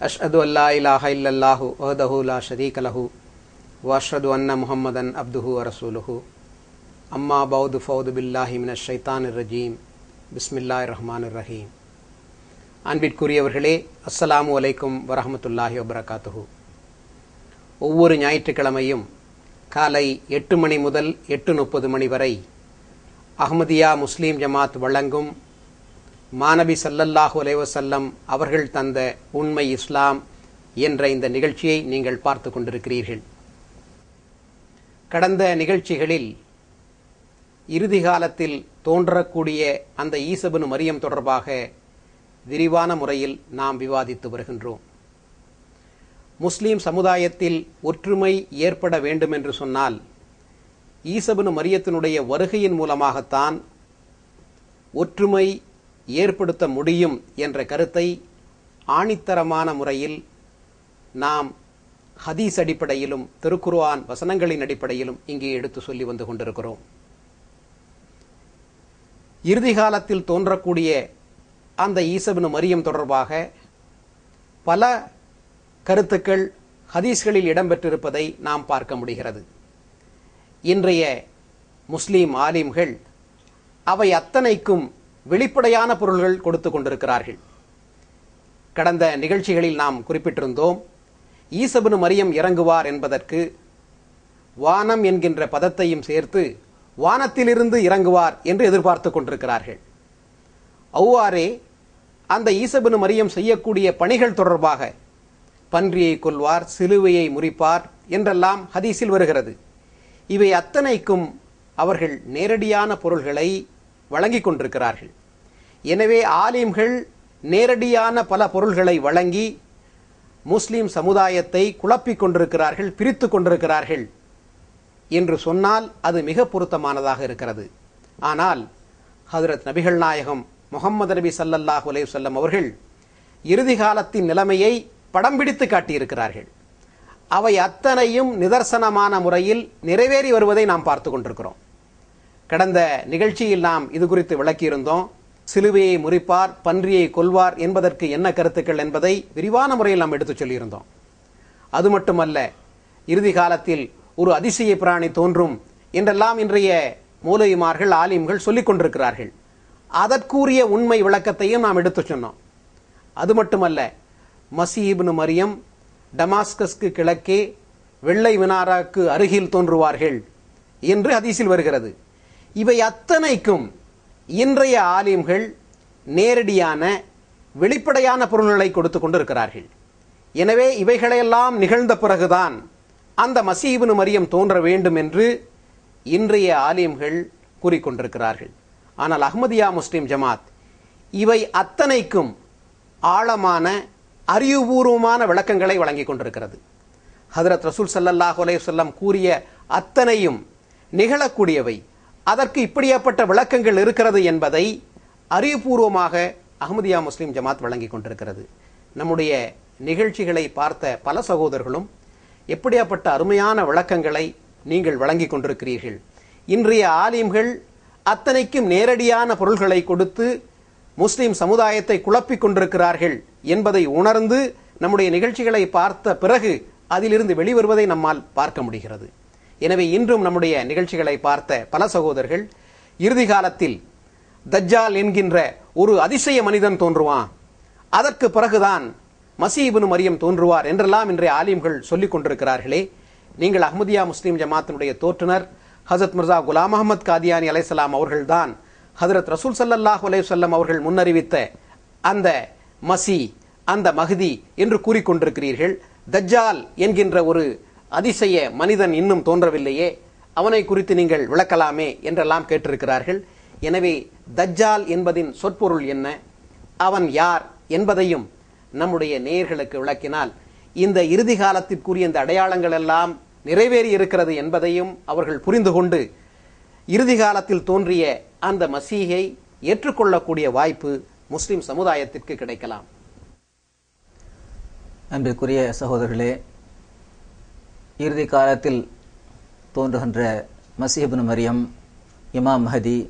அஷ்ஹது அல்லா இலாஹ இல்லல்லாஹு வஹதஹு லா ஷரீக லஹு வஷ்ஹது அன்ன முஹம்மதன் அப்துஹு அரசூலுஹு அம்மா பவுது ஃபவுது பில்லாஹி மின ஷைத்தான் ரஜீம். பிஸ்மில்லா ரஹ்மான் ரஹீம். அன்பிற்குரியவர்களே அஸ்ஸலாமு அலைக்கும் வரஹமத்துல்லாஹி வபரகாத்துஹு. ஒவ்வொரு ஞாயிற்றுக்கிழமையும் காலை எட்டு மணி முதல் எட்டு முப்பது மணி வரை அஹ்மதியா முஸ்லீம் ஜமாத் வழங்கும் மாணவி சல்லல்லாஹு அலைவசல்லம் அவர்கள் தந்த உண்மை இஸ்லாம் என்ற இந்த நிகழ்ச்சியை நீங்கள் பார்த்து கொண்டிருக்கிறீர்கள். கடந்த நிகழ்ச்சிகளில் இறுதி காலத்தில் தோன்றக்கூடிய அந்த ஈசபனு மரியம் தொடர்பாக விரிவான முறையில் நாம் விவாதித்து வருகின்றோம். முஸ்லீம் சமுதாயத்தில் ஒற்றுமை ஏற்பட வேண்டும் என்று சொன்னால் ஈசபனு மரியத்தினுடைய வருகையின் மூலமாகத்தான் ஒற்றுமை ஏற்படுத்த முடியும் என்ற கருத்தை ஆணித்தரமான முறையில் நாம் ஹதீஸ் அடிப்படையிலும் திருக்குர்ஆன் வசனங்களின் அடிப்படையிலும் இங்கே எடுத்து சொல்லி வந்து கொண்டிருக்கிறோம். இறுதி காலத்தில் தோன்றக்கூடிய அந்த ஈசபின் மரியம் தொடர்பாக பல கருத்துக்கள் ஹதீஸ்களில் இடம்பெற்றிருப்பதை நாம் பார்க்க முடிகிறது. இன்றைய முஸ்லீம் ஆலிம்கள் அவை அத்தனைக்கும் வெளிப்படையான பொருள்கள் கொடுத்து கொண்டிருக்கிறார்கள். கடந்த நிகழ்ச்சிகளில் நாம் குறிப்பிட்டிருந்தோம் ஈசபனு மரியம் இறங்குவார் என்பதற்கு வானம் என்கின்ற பதத்தையும் சேர்த்து வானத்திலிருந்து இறங்குவார் என்று எதிர்பார்த்து கொண்டிருக்கிறார்கள். அவ்வாறே அந்த ஈசபனு மரியம் செய்யக்கூடிய பணிகள் தொடர்பாக பன்றியை கொல்வார் சிலுவையை முறிப்பார் என்றெல்லாம் ஹதீஸில் வருகிறது. இவை அத்தனைக்கும் அவர்கள் நேரடியான பொருள்களை வழங்கிக் கொண்டிருக்கிறார்கள். எனவே ஆலிம்கள் நேரடியான பல பொருள்களை வழங்கி முஸ்லிம் சமுதாயத்தை குழப்பிக் கொண்டிருக்கிறார்கள் பிரித்து கொண்டிருக்கிறார்கள் என்று சொன்னால் அது மிக பொருத்தமானதாக இருக்கிறது. ஆனால் ஹதரத் நபிகள் நாயகம் முகமது நபி சல்லல்லாஹு அலைஹி அவர்கள் இறுதி காலத்தின் நிலைமையை படம் பிடித்து காட்டியிருக்கிறார்கள். அவை அத்தனையும் நிதர்சனமான முறையில் நிறைவேறி வருவதை நாம் பார்த்து கொண்டிருக்கிறோம். கடந்த நிகழ்ச்சியில் நாம் இது குறித்து விளக்கியிருந்தோம். சிலுவையை முறிப்பார் பன்றியை கொல்வார் என்பதற்கு என்ன கருத்துக்கள் என்பதை விரிவான முறையில் நாம் எடுத்துச் சொல்லியிருந்தோம். அது மட்டுமல்ல இறுதி காலத்தில் ஒரு அதிசய பிராணி தோன்றும் என்றெல்லாம் இன்றைய மூலையுமார்கள் ஆலிம்கள் சொல்லிக் கொண்டிருக்கிறார்கள். அதற்குரிய உண்மை விளக்கத்தையும் நாம் எடுத்து சொன்னோம். அது மட்டுமல்ல மசீப்னு மரியம் டமாஸ்கஸ்க்கு கிழக்கே வெள்ளை வினாராக்கு அருகில் தோன்றுவார்கள் என்று ஹதீஸில் வருகிறது. இவை அத்தனைக்கும் இன்றைய ஆலிம்கள் நேரடியான வெளிப்படையான பொருள்களை கொடுத்து கொண்டிருக்கிறார்கள். எனவே இவைகளையெல்லாம் நிகழ்ந்த பிறகுதான் அந்த மசீபின் மரியம் தோன்ற வேண்டும் என்று இன்றைய ஆலிம்கள் கூறிக்கொண்டிருக்கிறார்கள் ஆனால் அஹ்மதியா முஸ்லிம் ஜமாத் இவை அத்தனைக்கும் ஆழமான அறிவுபூர்வமான விளக்கங்களை வழங்கிக் கொண்டிருக்கிறது. ஹதரத் ரசூல் சல்லல்லாஹு அலையம் கூறிய அத்தனையும் நிகழக்கூடியவை. அதற்கு இப்படியாப்பட்ட விளக்கங்கள் இருக்கிறது என்பதை அறிவுபூர்வமாக அஹமதியா முஸ்லீம் ஜமாத் வழங்கி கொண்டிருக்கிறது. நம்முடைய நிகழ்ச்சிகளை பார்த்த பல சகோதரர்களும் எப்படியாப்பட்ட அருமையான விளக்கங்களை நீங்கள் வழங்கி கொண்டிருக்கிறீர்கள். இன்றைய ஆலிம்கள் அத்தனைக்கும் நேரடியான பொருள்களை கொடுத்து முஸ்லீம் சமுதாயத்தை குழப்பிக் கொண்டிருக்கிறார்கள் என்பதை உணர்ந்து நம்முடைய நிகழ்ச்சிகளை பார்த்த பிறகு அதிலிருந்து வெளிவருவதை நம்மால் பார்க்க முடிகிறது. எனவே இன்றும் நம்முடைய நிகழ்ச்சிகளை பார்த்த பல சகோதரர்கள் இறுதி காலத்தில் தஜ்ஜால் என்கின்ற ஒரு அதிசய மனிதன் தோன்றுவான். அதற்கு பிறகுதான் மசீபின் மரியம் தோன்றுவார் என்றெல்லாம் இன்றைய ஆலிம்கள் சொல்லிக் கொண்டிருக்கிறார்களே. நீங்கள் அஹ்மதியா முஸ்லீம் ஜமாத்தினுடைய தோற்றுனர் ஹசரத் மிர்சா குலாம் அகமது காதியானி அலைசலாம் அவர்கள்தான் ஹதரத் ரசூல் சல்லாஹ் அலைவல்லம் அவர்கள் முன்னறிவித்த அந்த மசி அந்த மஹதி என்று கூறிக்கொண்டிருக்கிறீர்கள் தஜ்ஜால் என்கின்ற ஒரு அதிசய மனிதன் இன்னும் தோன்றவில்லையே. அவனை குறித்து நீங்கள் விளக்கலாமே என்றெல்லாம் கேட்டிருக்கிறார்கள். எனவே தஜ்ஜால் என்பதின் சொற்பொருள் என்ன? அவன் யார் என்பதையும் நம்முடைய நேயர்களுக்கு விளக்கினால் இந்த இறுதி காலத்திற்குரிய இந்த அடையாளங்கள் எல்லாம் நிறைவேறி இருக்கிறது என்பதையும் அவர்கள் புரிந்து கொண்டு இறுதி காலத்தில் தோன்றிய அந்த மசீகை ஏற்றுக்கொள்ளக்கூடிய வாய்ப்பு முஸ்லிம் சமுதாயத்திற்கு கிடைக்கலாம். அன்பிற்குரிய சகோதரர்களே இறுதி காலத்தில் தோன்றுகின்ற மசீபின் மரியம் இமாம் மஹதி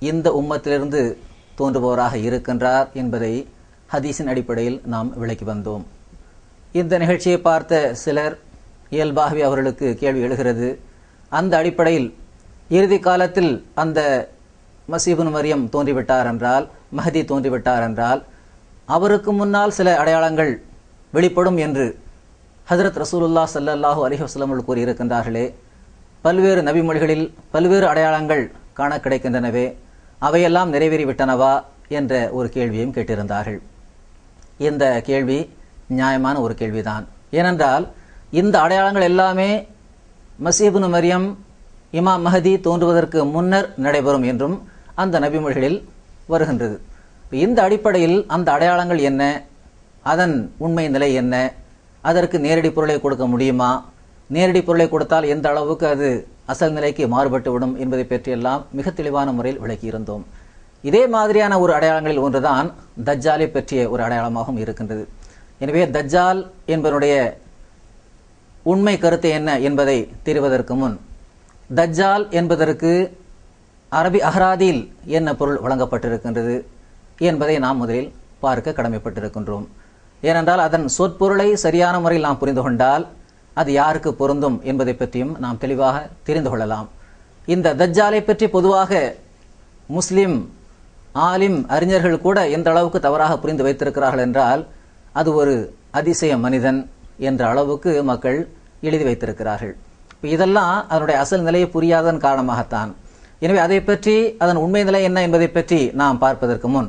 இந்த உம்மத்திலிருந்து தோன்றுபவராக இருக்கின்றார் என்பதை ஹதீஸின் அடிப்படையில் நாம் விளக்கி வந்தோம். இந்த நிகழ்ச்சியை பார்த்த சிலர் இயல்பாகவே அவர்களுக்கு கேள்வி எழுகிறது. அந்த அடிப்படையில் இறுதி காலத்தில் அந்த மசீபுன் மரியம் தோன்றிவிட்டார் என்றால் மஹதி தோன்றிவிட்டார் என்றால் அவருக்கு முன்னால் சில அடையாளங்கள் வெளிப்படும் என்று ஹசரத் ரசூலுல்லா சல்லாஹூ அலைஹி வஸல்லம் கூறியிருக்கின்றார்களே பல்வேறு நபிமொழிகளில் பல்வேறு அடையாளங்கள் காண கிடைக்கின்றனவே அவையெல்லாம் நிறைவேறிவிட்டனவா என்ற ஒரு கேள்வியும் கேட்டிருந்தார்கள். இந்த கேள்வி நியாயமான ஒரு கேள்விதான். ஏனென்றால் இந்த அடையாளங்கள் எல்லாமே மசீபுனு மரியம் இமாம் மஹதி தோன்றுவதற்கு முன்னர் நடைபெறும் என்றும் அந்த நபிமொழிகளில் வருகின்றது. இந்த அடிப்படையில் அந்த அடையாளங்கள் என்ன? அதன் உண்மை நிலை என்ன? அதற்கு நேரடி பொருளை கொடுக்க முடியுமா? நேரடி பொருளை கொடுத்தால் எந்த அளவுக்கு அது அசல் நிலைக்கு மாறுபட்டுவிடும் என்பதை பற்றியெல்லாம் மிக தெளிவான முறையில் விளக்கியிருந்தோம் இதே மாதிரியான ஒரு அடையாளங்களில் ஒன்றுதான் தஜ்ஜாலை பற்றிய ஒரு அடையாளமாகவும் இருக்கின்றது. எனவே தஜ்ஜால் என்பதனுடைய உண்மை கருத்து என்ன என்பதை தெரிவதற்கு முன் தஜ்ஜால் என்பதற்கு அரபி அஹ்ராதியில் என்ன பொருள் வழங்கப்பட்டிருக்கின்றது என்பதை நாம் முதலில் பார்க்க கடமைப்பட்டிருக்கின்றோம். ஏனென்றால் அதன் சொற்பொருளை சரியான முறையில் நாம் புரிந்து கொண்டால் அது யாருக்கு பொருந்தும் என்பதை பற்றியும் நாம் தெளிவாக தெரிந்து கொள்ளலாம். இந்த தஜ்ஜாலை பற்றி பொதுவாக முஸ்லிம் ஆலிம் அறிஞர்கள் கூட எந்த அளவுக்கு தவறாக புரிந்து வைத்திருக்கிறார்கள் என்றால் அது ஒரு அதிசய மனிதன் என்ற அளவுக்கு மக்கள் எழுதி வைத்திருக்கிறார்கள். இப்போ இதெல்லாம் அதனுடைய அசல் நிலையை புரியாததன் காரணமாகத்தான். எனவே அதை பற்றி அதன் உண்மை நிலை என்ன என்பதை பற்றி நாம் பார்ப்பதற்கு முன்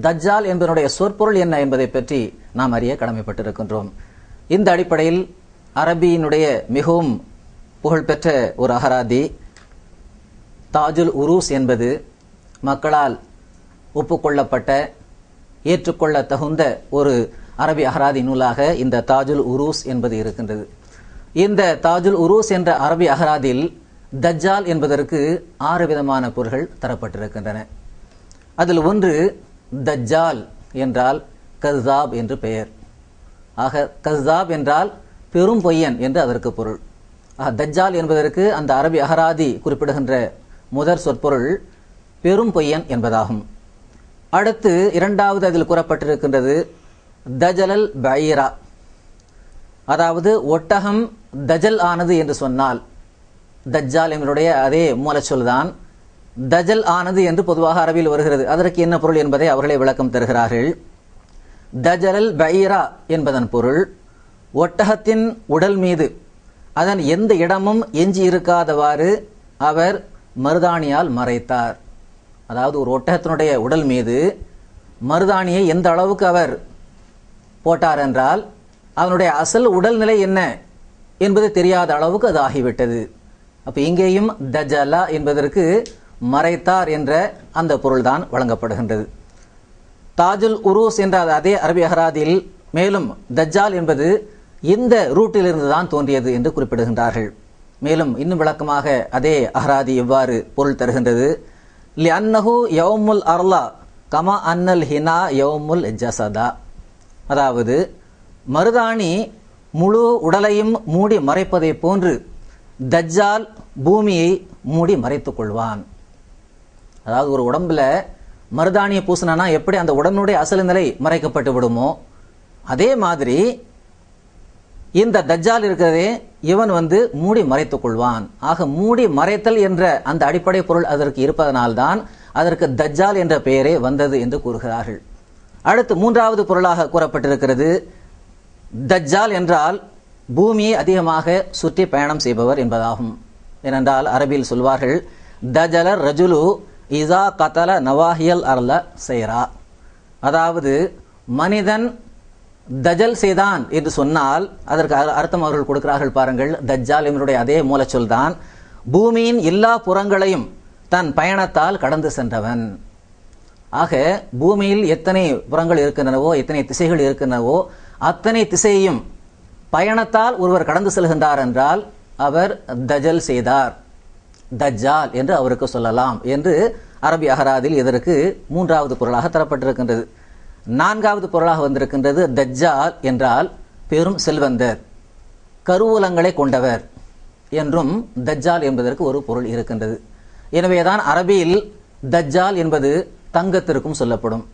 தஜ்ஜால் என்பதனுடைய சொற்பொருள் என்ன என்பதை பற்றி நாம் அறிய கடமைப்பட்டிருக்கின்றோம். இந்த அடிப்படையில் அரபியினுடைய மிகவும் புகழ்பெற்ற ஒரு அகராதி தாஜுல் உரூஸ் என்பது மக்களால் ஒப்புக்கொள்ளப்பட்ட ஏற்றுக்கொள்ள தகுந்த ஒரு அரபி அகராதி நூலாக இந்த தாஜுல் உரூஸ் என்பது இருக்கின்றது. இந்த தாஜுல் உரூஸ் என்ற அரபி அகராதியில் தஜ்ஜால் என்பதற்கு ஆறு விதமான பொருள்கள் தரப்பட்டிருக்கின்றன. அதில் ஒன்று தஜ்ஜால் என்றால் கஸ்தாப் என்று பெயர். ஆக கஸ்தாப் என்றால் பெரும் பொய்யன் என்று அதற்கு பொருள். தஜ்ஜால் என்பதற்கு அந்த அரபி அகராதி குறிப்பிடுகின்ற முதற் சொற்பொருள் பெரும் பொய்யன் என்பதாகும். அடுத்து இரண்டாவது அதில் கூறப்பட்டிருக்கின்றது தஜலல் பைரா. அதாவது ஒட்டகம் தஜல் ஆனது என்று சொன்னால் தஜ்ஜால் எங்களுடைய அதே மூலச்சொல் தான் தஜல் ஆனது என்று பொதுவாக அரபியில் வருகிறது. அதற்கு என்ன பொருள் என்பதை அவர்களே விளக்கம் தருகிறார்கள். தஜலல் பைரா என்பதன் பொருள் ஒட்டகத்தின் உடல் மீது அதன் எந்த இடமும் எஞ்சி இருக்காதவாறு அவர் மருதாணியால் மறைத்தார். அதாவது ஒரு ஒட்டகத்தினுடைய உடல் மீது மருதாணியை எந்த அளவுக்கு அவர் போட்டார் என்றால் அவனுடைய அசல் உடல்நிலை என்ன என்பது தெரியாத அளவுக்கு அது ஆகிவிட்டது. அப்போ இங்கேயும் தஜலா என்பதற்கு மறைத்தார் என்ற அந்த பொருள்தான் வழங்கப்படுகின்றது. தாஜுல் உரூஸ் என்ற அதே அரபி அகராதியில் மேலும் தஜ்ஜால் என்பது இந்த ரூட்டிலிருந்து தான் தோன்றியது என்று குறிப்பிடுகின்றார்கள். மேலும் இன்னும் விளக்கமாக அதே அஹராதி இவ்வாறு பொருள் தருகின்றது? லி அன்னஹு யவுமுல் அர்லா கமா அன்னல் ஹினா யவுமுல் ஜசதா. அதாவது மருதாணி முழு உடலையும் மூடி மறைப்பதை போன்று தஜ்ஜால் பூமியை மூடி மறைத்துக் கொள்வான். அதாவது ஒரு உடம்புல மருதாணிய பூசினா எப்படி அந்த உடம்புடைய அசல் நிலை மறைக்கப்பட்டு விடுமோ? அதே மாதிரி இந்த தஜ்ஜால் இருக்கிறதே இவன் வந்து மூடி மறைத்துக் கொள்வான். ஆக மூடி மறைத்தல் என்ற அந்த அடிப்படை பொருள் அதற்கு இருப்பதனால்தான் அதற்கு தஜ்ஜால் என்ற பெயரே வந்தது என்று கூறுகிறார்கள். அடுத்து மூன்றாவது பொருளாக கூறப்பட்டிருக்கிறது தஜ்ஜால் என்றால் பூமியை அதிகமாக சுற்றி பயணம் செய்பவர் என்பதாகும். ஏனென்றால் அரபியில் சொல்வார்கள் தஜலர் ரஜுலு இசா கதல நவாஹியல் அருள செய்கிறா அதாவது மனிதன் தஜல் செய்தான் என்று சொன்னால் அதற்கு அர்த்தம் அவர்கள் கொடுக்கிறார்கள் பாருங்கள் தஜ்ஜால் இவருடைய அதே மூலச்சொல் தான் பூமியின் எல்லா புறங்களையும் தன் பயணத்தால் கடந்து சென்றவன். ஆக பூமியில் எத்தனை புறங்கள் இருக்கின்றனவோ எத்தனை திசைகள் இருக்கின்றனவோ அத்தனை திசையையும் பயணத்தால் ஒருவர் கடந்து செல்கின்றார் என்றால் அவர் தஜல் செய்தார். தஜ்ஜால் என்று அவருக்கு சொல்லலாம் என்று அரபி அகராதில் இதற்கு மூன்றாவது பொருளாக தரப்பட்டிருக்கின்றது. நான்காவது பொருளாக வந்திருக்கின்றது தஜ்ஜால் என்றால் பெரும் செல்வந்தர் கருவூலங்களை கொண்டவர் என்றும் தஜ்ஜால் என்பதற்கு ஒரு பொருள் இருக்கின்றது. எனவேதான் அரபியில் தஜ்ஜால் என்பது தங்கத்திற்கும் சொல்லப்படும்.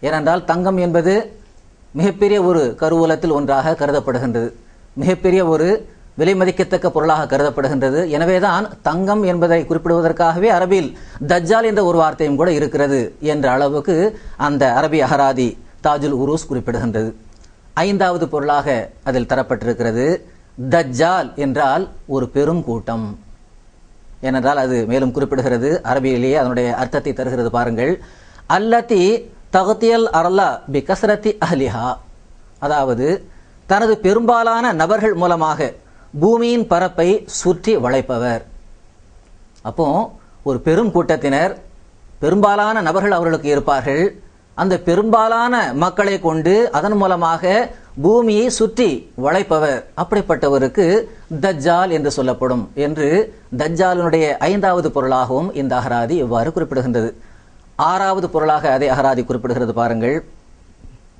ஏனென்றால் தங்கம் என்பது மிகப்பெரிய ஒரு கருவூலத்தில் ஒன்றாக கருதப்படுகின்றது. மிகப்பெரிய ஒரு விலை மதிக்கத்தக்க பொருளாக கருதப்படுகின்றது. எனவேதான் தங்கம் என்பதை குறிப்பிடுவதற்காகவே அரபியில் தஜ்ஜால் என்ற ஒரு வார்த்தையும் கூட இருக்கிறது என்ற அளவுக்கு அந்த அரபி அகராதி தாஜுல் உருஸ் குறிப்பிடுகின்றது. ஐந்தாவது பொருளாக அதில் தரப்பட்டிருக்கிறது. தஜ்ஜால் என்றால் ஒரு பெரும் கூட்டம். ஏனென்றால் அது மேலும் குறிப்பிடுகிறது. அரபியிலேயே அதனுடைய அர்த்தத்தை தருகிறது பாருங்கள். அல்லத்தி தகுத்தியல் அரலா பி கசரத்தி அஹ்லிஹா. அதாவது தனது பெரும்பாலான நபர்கள் மூலமாக பூமியின் பரப்பை சுற்றி வளைப்பவர். அப்போ ஒரு பெரும் கூட்டத்தினர் பெரும்பாலான நபர்கள் அவர்களுக்கு இருப்பார்கள். அந்த பெரும்பாலான மக்களை கொண்டு அதன் மூலமாக பூமியை சுற்றி வளைப்பவர். அப்படிப்பட்டவருக்கு தஜ்ஜால் என்று சொல்லப்படும். என்று தஜ்ஜாலினுடைய ஐந்தாவது பொருளாகவும் இந்த அகராதி இவ்வாறு குறிப்பிடுகின்றது. ஆறாவது பொருளாக அதே அகராதி குறிப்பிடுகிறது பாருங்கள்.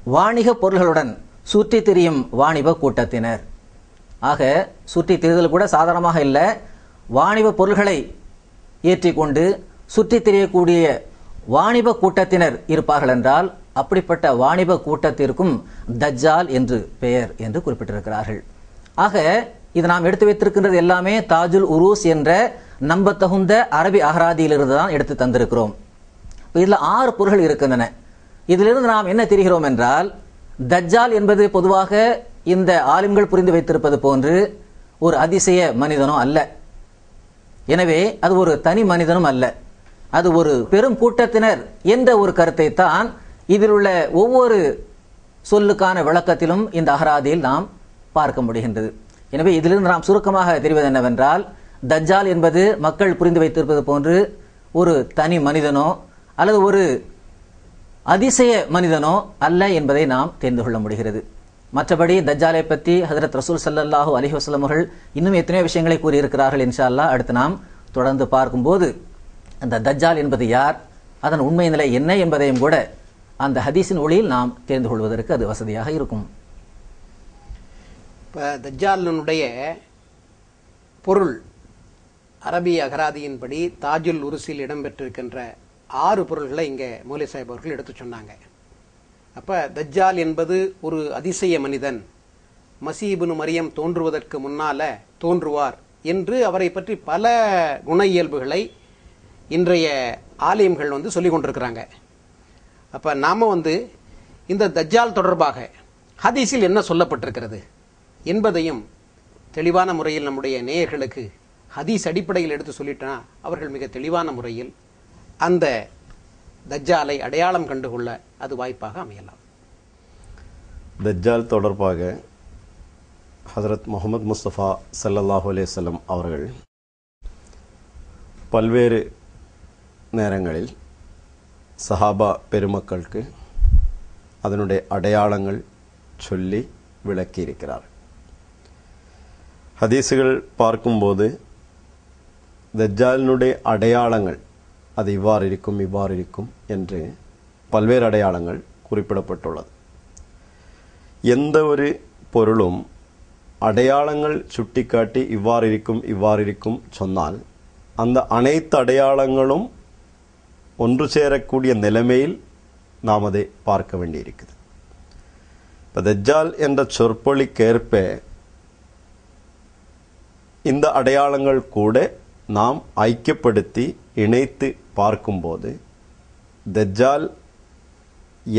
வாணிக பொருள்களுடன் சுற்றி திரியும் வாணிப கூட்டத்தினர். ஆக சுற்றி திரிதல் கூட சாதாரணமாக இல்லை. வாணிப பொருள்களை ஏற்றிக்கொண்டு சுற்றித் திரியக்கூடிய வாணிப கூட்டத்தினர் இருப்பார்கள் என்றால் அப்படிப்பட்ட வாணிப கூட்டத்திற்கும் தஜ்ஜால் என்று பெயர் என்று குறிப்பிட்டிருக்கிறார்கள். ஆக இது நாம் எடுத்து வைத்திருக்கின்றது எல்லாமே தாஜுல் உரூஸ் என்ற நம்பத்தகுந்த அரபி அகராதியிலிருந்து தான் எடுத்து தந்திருக்கிறோம். இதில் ஆறு பொருள்கள் இருக்கின்றன. இதிலிருந்து நாம் என்ன தெரிகிறோம் என்றால் தஜ்ஜால் என்பது பொதுவாக இந்த ஆலிம்கள் புரிந்து வைத்திருப்பது போன்று ஒரு அதிசய மனிதனோ அல்ல. எனவே அது ஒரு தனி மனிதனும் அல்ல. அது ஒரு பெரும் கூட்டத்தினர் என்ற ஒரு கருத்தை தான் இதில் உள்ள ஒவ்வொரு சொல்லுக்கான விளக்கத்திலும் இந்த அகராதியில் நாம் பார்க்க முடிகின்றது. எனவே இதிலிருந்து நாம் சுருக்கமாக தெரிவது என்னவென்றால் தஜ்ஜால் என்பது மக்கள் புரிந்து வைத்திருப்பது போன்று ஒரு தனி மனிதனோ அல்லது ஒரு அதிசய மனிதனோ அல்ல என்பதை நாம் தெரிந்து கொள்ள முடிகிறது. மற்றபடி தஜ்ஜாலை பற்றி ஹசரத் ரசூல் சல்லாஹூ அலி வசலம் அவர்கள் இன்னும் எத்தனையோ விஷயங்களை கூறியிருக்கிறார்கள் இன்ஷா அல்லாஹ் அடுத்து நாம் தொடர்ந்து பார்க்கும்போது அந்த தஜ்ஜால் என்பது யார் அதன் உண்மை நிலை என்ன என்பதையும் கூட அந்த ஹதீஸின் ஒளியில் நாம் தெரிந்து கொள்வதற்கு அது வசதியாக இருக்கும். இப்போ தஜ்ஜாலினுடைய பொருள் அரபி அகராதியின்படி தாஜுல் உருசில் இடம்பெற்றிருக்கின்ற ஆறு பொருள்களை இங்கே மோலி சாஹிப் அவர்கள் எடுத்து சொன்னாங்க. அப்போ தஜ்ஜால் என்பது ஒரு அதிசய மனிதன். மசீபுனு மரியம் தோன்றுவதற்கு முன்னால தோன்றுவார் என்று அவரை பற்றி பல குண இயல்புகளை இன்றைய ஆலயங்கள் வந்து சொல்லி கொண்டிருக்கிறாங்க. அப்போ நாம் வந்து இந்த தஜ்ஜால் தொடர்பாக ஹதீஸில் என்ன சொல்லப்பட்டிருக்கிறது என்பதையும் தெளிவான முறையில் நம்முடைய நேயர்களுக்கு ஹதீஸ் அடிப்படையில் எடுத்து சொல்லிட்டா அவர்கள் மிக தெளிவான முறையில் அந்த தஜ்ஜாலை அடையாளம் கண்டுகொள்ள அது வாய்ப்பாக அமையலாம். தஜ்ஜால் தொடர்பாக ஹசரத் முகமது முஸ்தபா சல்லல்லாஹு அலேசல்லம் அவர்கள் பல்வேறு நேரங்களில் சஹாபா பெருமக்களுக்கு அதனுடைய அடையாளங்கள் சொல்லி விளக்கியிருக்கிறார். ஹதீஸுகள் பார்க்கும்போது தஜ்ஜாலினுடைய அடையாளங்கள் அது இவ்வாறு இருக்கும் இவ்வாறு இருக்கும் என்று பல்வேறு அடையாளங்கள் குறிப்பிடப்பட்டுள்ளது. எந்த ஒரு பொருளும் அடையாளங்கள் சுட்டிக்காட்டி இவ்வாறு இருக்கும் இவ்வாறு இருக்கும் சொன்னால் அந்த அனைத்து அடையாளங்களும் ஒன்று சேரக்கூடிய நிலைமையில் நாம் அதை பார்க்க வேண்டியிருக்குது இப்போ தஜ்ஜால் என்ற சொற்பொழிக்கேற்ப இந்த அடையாளங்கள் கூட நாம் ஐக்கியப்படுத்தி இணைத்து பார்க்கும்போது தஜ்ஜால்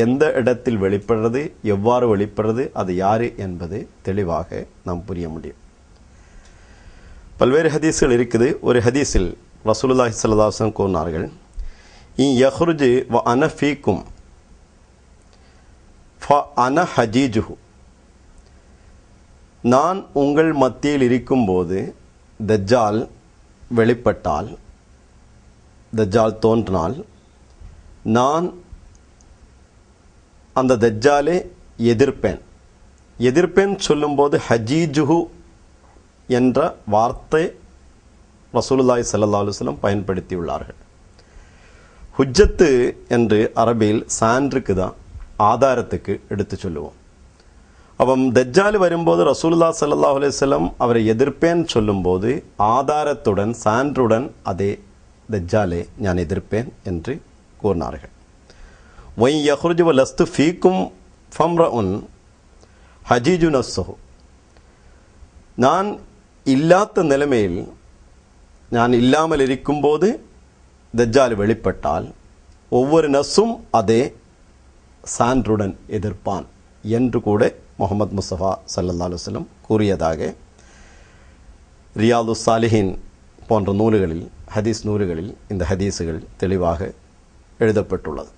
எந்த இடத்தில் வெளிப்படுறது எவ்வாறு வெளிப்படுறது அது யார் என்பது தெளிவாக நாம் புரிய முடியும். பல்வேறு ஹதீஸ்கள் இருக்குது. ஒரு ஹதீஸில் ரசூலுல்லாஹி ஸல்லல்லாஹு கூறினார்கள் இ யஹ்ருஜு வ அன ஃபீக்கும் ஃப அன ஹஜீஜுஹு. நான் உங்கள் மத்தியில் இருக்கும்போது தஜ்ஜால் வெளிப்பட்டால் தஜ்ஜால் தோன்றினால் நான் அந்த தஜ்ஜாலே எதிர்ப்பேன். எதிர்ப்பேன் சொல்லும்போது ஹஜீஜுஹு என்ற வார்த்தை ரசூலுல்லாய் ஸல்லல்லாஹு அலைஹி பயன்படுத்தியுள்ளார்கள். ஹுஜ்ஜத்து என்று அரபியில் சான்றுக்கு தான் ஆதாரத்துக்கு எடுத்து சொல்லுவோம். அவன் தஜ்ஜால் வரும்போது ரசூலுல்லா ஸல்லல்லாஹு அலைஹி வஸல்லம் அவரை எதிர்ப்பேன் சொல்லும்போது ஆதாரத்துடன் சான்றுடன் அதே தஜ்ஜாலே நான் எதிர்ப்பேன் என்று கூறினார்கள். ஒய் யஹ்ருஜு லஸ்து ஃபீக்கும் ஃபம்ர உன் ஹஜீஜு நஸ்ஸஹு நான் இல்லாத்த நிலைமையில் நான் இல்லாமல் இருக்கும்போது தஜ்ஜால் வெளிப்பட்டால் ஒவ்வொரு நஸ்ஸும் அதே சான்றுடன் எதிர்ப்பான் என்று கூட முகமது முஸ்தபா சல்லா அலுவலம் கூறியதாக ரியாது சாலிஹின் போன்ற நூல்களில் ஹதீஸ் நூல்களில் இந்த ஹதீஸுகள் தெளிவாக எழுதப்பட்டுள்ளது.